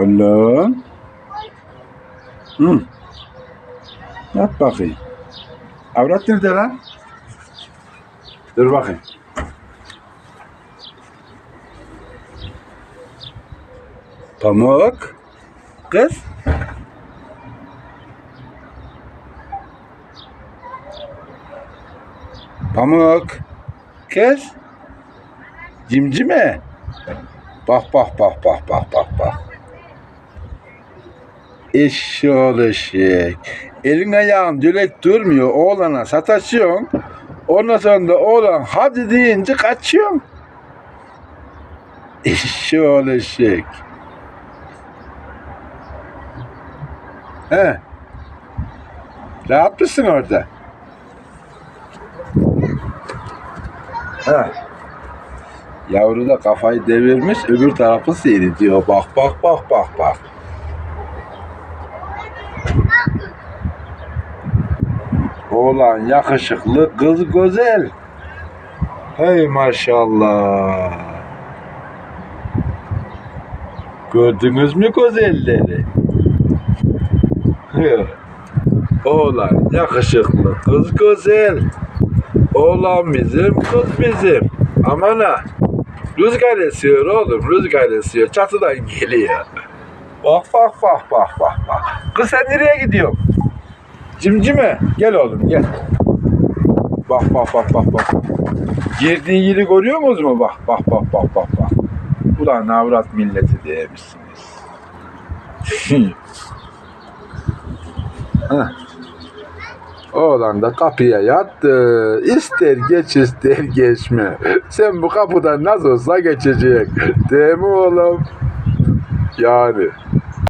Oğlum. Hı. Yap bakayım. Avrat nerede lan? Dur bakayım. Pamuk. Kız. Pamuk. Kız. Cimcime. Bak bak bak bak bak bak bak. Eşşoğlu eşek. Elin ayağın dülek durmuyor. Oğlana sataşıyorsun. Ondan sonra da oğlan hadi deyince kaçıyorsun. Eşşoğlu eşek. He. Rahat mısın orada? He. Yavru da kafayı devirmiş öbür tarafı seyrediyor. Bak bak bak bak bak. Oğlan yakışıklı, kız güzel. Hey maşallah. Gördünüz mü güzelleri? Oğlan yakışıklı, kız güzel. Oğlan bizim, kız bizim. Aman ha. Rüzgar esiyor oğlum, rüzgar esiyor. Çatıdan geliyor. Bak bak bak bak bak bak. Kız sen nereye gidiyorsun? Cimcime gel oğlum gel. Bak bak bak bak bak. Girdiğin yeri görüyor musunuz mu? Bak bak bak bak bak bak. Ulan avrat milleti diyemişsiniz. Oğlan da kapıya yattı. İster geç ister geçme. Sen bu kapıdan nasıl olsa geçecek. Değil mi oğlum? Yani.